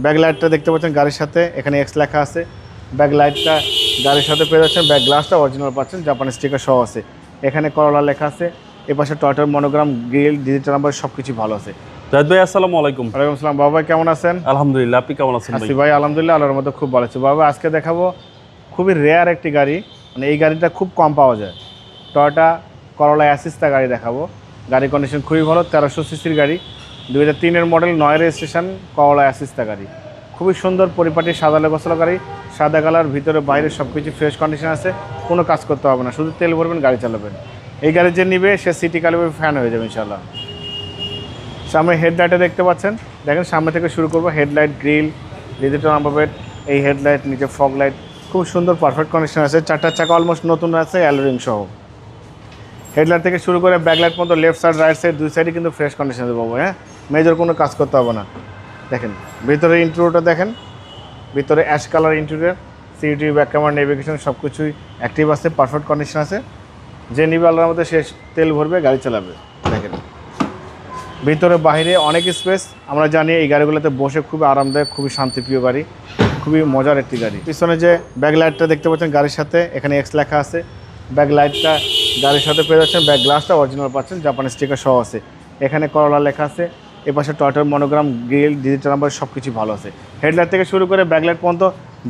Back লাইটটা দেখতে পাচ্ছেন গাড়ির সাথে এখানে এক্স লেখা আছে। ব্যাক লাইটটা গাড়ির সাথে পেয়ে যাচ্ছেন ব্যাক গ্লাসটা অরিজিনাল পাচ্ছেন জাপানি স্টিকার সহ আছে। এখানে করলা লেখা আছে এ পাশে টয়টার মনোগ্রাম গ্রিল ডিজিটাল নাম্বার সব কিছু ভালো আছে। জাহিদ ভাই আসসালামু আলাইকুম। ওয়ালাইকুম আসসালাম। বাবা ভাই কেমন আছেন? আলহামদুলিল্লাহ আপনি কেমন আছেন আসি ভাই? আলহামদুলিল্লাহ আল্লাহর মধ্যে খুব ভালো আছে। বাবা আজকে দেখাবো খুবই রেয়ার একটি গাড়ি। মানে এই গাড়িটা খুব কম পাওয়া যায়। টয়টা করলা অ্যাসিস্তা গাড়ি দেখাবো। গাড়ির কন্ডিশন খুবই ভালো তেরোশো সিসির গাড়ি। দু হাজার তিনের মডেল নয় রেজিস্ট্রেশন করলা অ্যাসিস্তা গাড়ি। খুবই সুন্দর পরিপাটি সাদা লেগোসলা গাড়ি, সাদা কালার ভিতরে, বাইরে সব কিছু ফ্রেশ কন্ডিশন আছে, কোনো কাজ করতে হবে না, শুধু তেল ভরবেন, গাড়ি চালাবেন। এই গাড়ি যে নিবে, সে সিটি কালিবে ফ্যান হয়ে যাবে ইনশাল্লাহ সামনে হেডলাইটে দেখতে পাচ্ছেন। দেখেন, সামনে থেকে শুরু করব হেডলাইট গ্রিল ডিজিটাল নাম্বার এই হেডলাইট নিচে ফগ লাইট খুব সুন্দর পারফেক্ট কন্ডিশন আছে। চারটা চাকা অলমোস্ট নতুন আছে অ্যালোরিং সহ। হেডলাইট থেকে শুরু করে ব্যাকলাইট পর্যন্ত লেফট সাইড রাইট সাইড দুই সাইডে কিন্তু ফ্রেশ কন্ডিশন পাবো হ্যাঁ? মেজর কোনো কাজ করতে হবে না। দেখেন ভিতরে ইন্টারভিউটা দেখেন, ভিতরে অ্যাশ কালার ইন্টেরিয়র সিইটি ব্যাক ক্যামেরা নেভিগেশন সব কিছুই অ্যাক্টিভ আছে পারফেক্ট কন্ডিশন আছে। যে নিবে মধ্যে সে তেল ভরবে, গাড়ি চালাবে। দেখেন, ভিতরে বাইরে অনেক স্পেস আমরা জানি এই গাড়িগুলোতে বসে খুবই আরামদায়ক, খুবই শান্তিপ্রিয় গাড়ি, খুবই মজার একটি গাড়ি। পিছনে যে ব্যাক লাইটটা দেখতে পাচ্ছেন গাড়ির সাথে, এখানে এক্স লেখা আছে। ব্যাক লাইটটা গাড়ির সাথে পেয়ে যাচ্ছেন ব্যাক গ্লাসটা অরিজিনাল পাচ্ছেন জাপানি স্টিকার সহ আছে। এখানে করলা লেখা আছে। এ পাশে টয়টার মনোগ্রাম, গ্রিল, ডিজিটাল নাম্বার সব কিছু ভালো আছে। হেডলাইট থেকে শুরু করে ব্যাকলাইট পর্যন্ত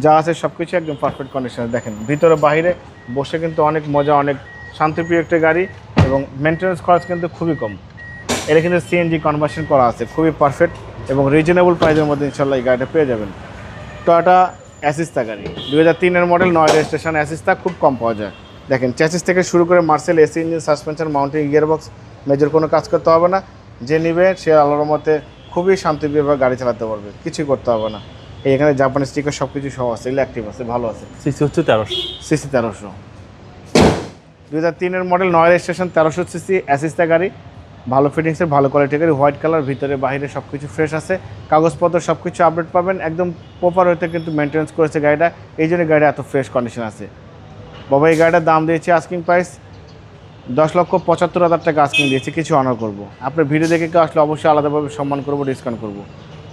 যা আছে সব কিছু একদম পারফেক্ট কন্ডিশনে দেখেন, ভিতরে বাইরে বসে কিন্তু অনেক মজা, অনেক শান্তিপ্রিয় একটি গাড়ি এবং মেনটেন্যান্স খরচ কিন্তু খুবই কম। এটা কিন্তু সিএনজি কনভার্সন করা আছে, খুবই পারফেক্ট এবং রিজনেবল প্রাইসের মধ্যে ইনশাল্লাহ এই গাড়িটা পেয়ে যাবেন। টয়টা অ্যাসিস্তা গাড়ি দু হাজার তিনের মডেল নয় রেজিস্ট্রেশন অ্যাসিস্তা খুব কম পাওয়া যায়। দেখেন চ্যাসিস থেকে শুরু করে Marcel AC engine suspension mounting gearbox major কোনো কাজ করতে হবে না। যে নিবে সে আল্লাহর মতে খুবই শান্তিপ্রিয়ভাবে গাড়ি চালাতে পারবে। কিছুই করতে হবে না। এখানে জাপানি স্টিকার সব কিছু সহ আছে ইলেকট্রিক আছে ভালো আছে। সিসি হচ্ছে তেরোশো। সিসি তেরোশো। দু হাজার তিনের মডেল নয় রেজিস্ট্রেশন তেরোশো সিসি অ্যাসিস্তা গাড়ি ভালো ফিটিংসের ভালো কোয়ালিটি গাড়ি হোয়াইট কালার ভিতরে বাইরে সব কিছু ফ্রেশ আছে। কাগজপত্র সব কিছু আপডেট পাবেন একদম প্রপার হইতে কিন্তু মেনটেন্স করেছে গাড়িটা। এই জন্য গাড়িটা এত ফ্রেশ কন্ডিশন আছে। বাবা এই গাড়িটার দাম দিয়েছি আস্কিং প্রাইস দশ লক্ষ পঁচাত্তর হাজার টাকা আজকে দিয়েছি, কিছু অনার করব। আপনার ভিডিও দেখে কেউ আসলে অবশ্যই আলাদাভাবে সম্মান করব ডিসকাউন্ট করব।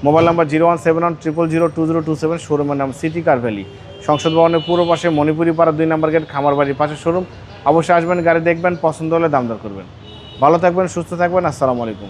Mobile number zero one seven one triple zero two zero two seven শোরুমের নাম সিটি কার ভ্যালি সংসদ ভবনের পূর্ব পাশে মণিপুরি পাড়া দুই নম্বর গেট খামার বাড়ির পাশে শোরুম অবশ্যই আসবেন, গাড়ি দেখবেন, পছন্দ হলে দাম দর করবেন। ভালো থাকবেন, সুস্থ থাকবেন, আসসালামু আলাইকুম।